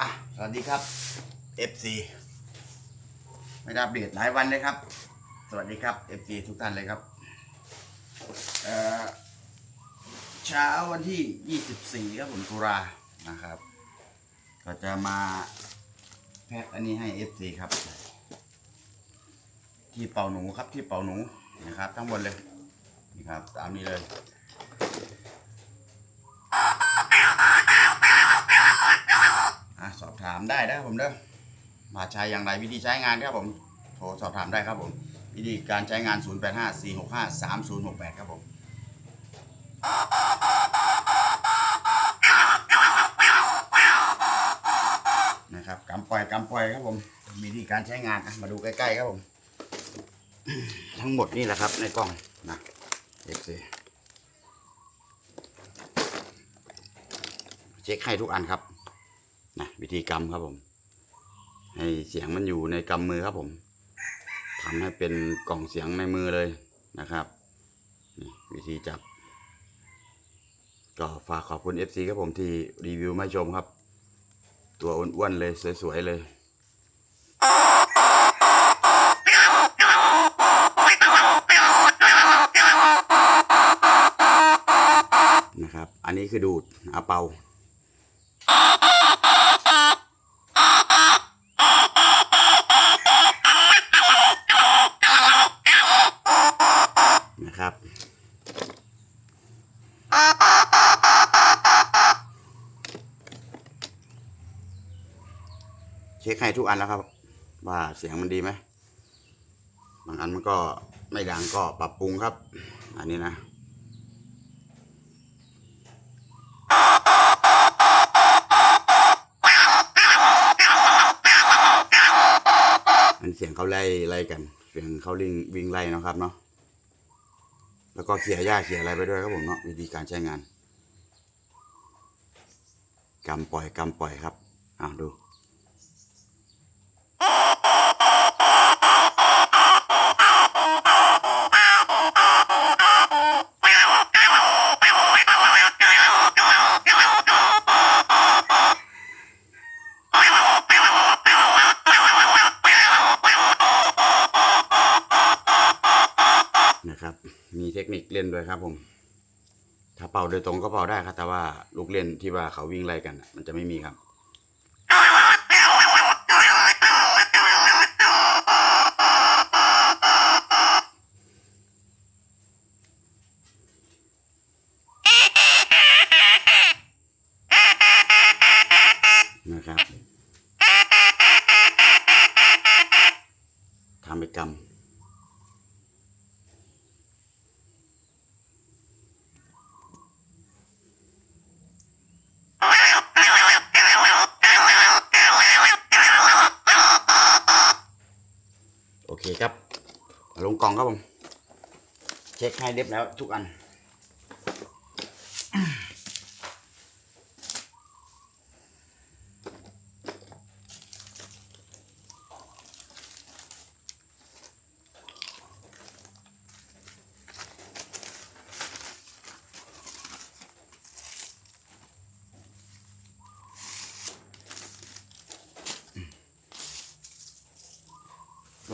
อะ สวัสดีครับ FC ไม่ได้อัปเดตหลายวันเลยครับ สวัสดีครับ FC ทุกท่านเลยครับ เอ่อ เช้าวันที่ 24 ครับผมตุลานะครับ ก็จะมาแพ็คอันนี้ให้ FC ครับ ที่เป่าหนูครับที่เป่าหนูนะครับทั้งหมดเลยนี่ครับตามนี้เลย อะสอบถาม ได้นะครับผมเด้อมาใช้อย่างไรวิธีใช้งานครับผมโทรสอบถามได้ครับผม วิธีการใช้งาน 0854653068 ครับผมนะครับกำปล่อยกำปล่อยครับผมวิธีการใช้งานมาดูใกล้ๆครับผม ทั้งหมดนี่แหละครับในกล้องนะเอฟซีเช็คให้ทุกอันครับ วิธีกรรมครับผม ให้เสียงมันอยู่ในกำมือครับผมทำให้เป็นกล่องเสียงในมือเลยนะครับนี่วิธีจับ ก็ฝากขอบคุณ FC ครับผมที่รีวิวมาชมครับ ตัวอ้วนๆเลยสวยๆเลยนะครับ อันนี้คือดูดอาเปา นะครับ เช็คให้ทุกอันแล้วครับ ว่าเสียงมันดีไหมบางอันมันก็ไม่ดังก็ปรับปรุงครับ อันนี้นะมันเสียงเขาไล่ไล่กัน เสียงเขาลิงวิ่งไล่เนาะครับเนาะแล้วก็เขี่ยหญ้าเขี่ยอะไรไปด้วยครับผมเนาะวิธีการใช้งานกำปล่อยกำปล่อยครับอะดู นะครับ มีเทคนิคเล่นด้วยครับ ผม ถ้าเป่าโดยตรงก็เป่าได้ครับ แต่ว่าลูกเล่นที่ว่าเขาวิ่งไล่กัน มันจะไม่มีครับนะครับทำไปกรรม โอ เคครับ ลงกล่องครับผม เช็คให้เรียบแล้วทุกอัน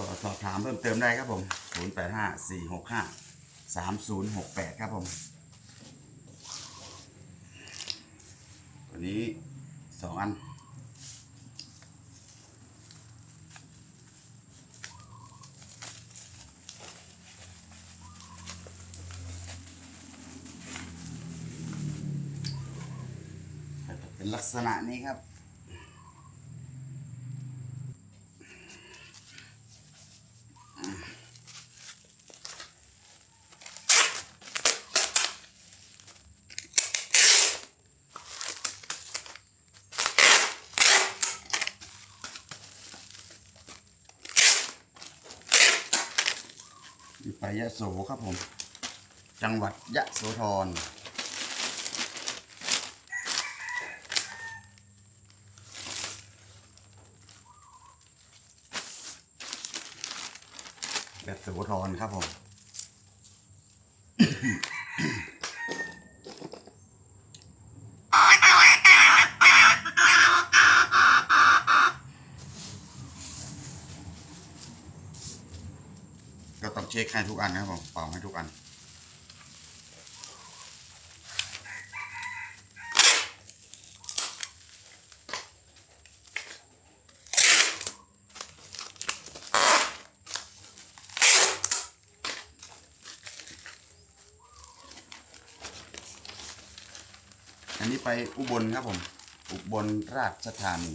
ก็สอบถามเพิ่มเติมได้ครับผม 0 8 5 4 6 5 3 0 6 8 ครับผม ตัวนี้สองอันเป็นลักษณะนี้ครับ ยะโสครับผม จังหวัดยะโสธรยะโสธรครับผม ก็ต้องเช็คให้ทุกอันนะครับผมเป่าให้ทุกอันอันนี้ไปอุบลครับผม อุบลราชธานี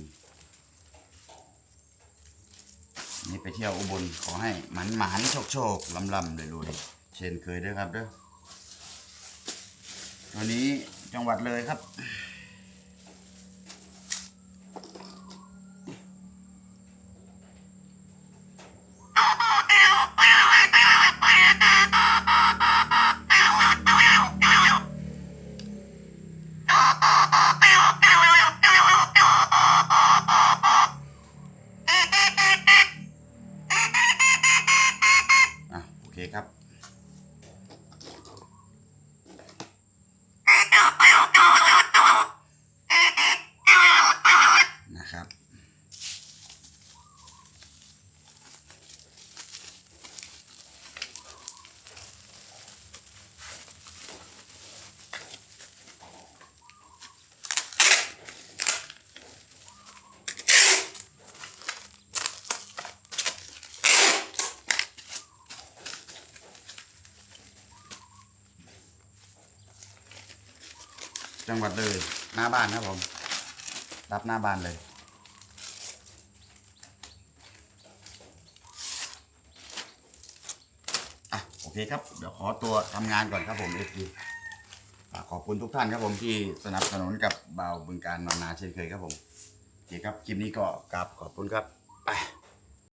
นี่ไปเที่ยวอุบลขอให้หมันหมันโชคโชคลำลำเลยรวยเช่นเคยด้วยครับเด้อวันนี้จังหวัดเลยครับ อะ โอเคครับ นะครับ จังหวัดเลย หน้าบ้านครับผม รับหน้าบ้านเลย อะ โอเคครับ เดี๋ยวขอตัวทำงานก่อนครับผมเอฟซีขอบคุณทุกท่านครับผมที่สนับสนุนกับเบาวบึงการนอนนาเช่นเคยครับผมโอเคครับ คลิปนี้ก็กราบขอบคุณครับ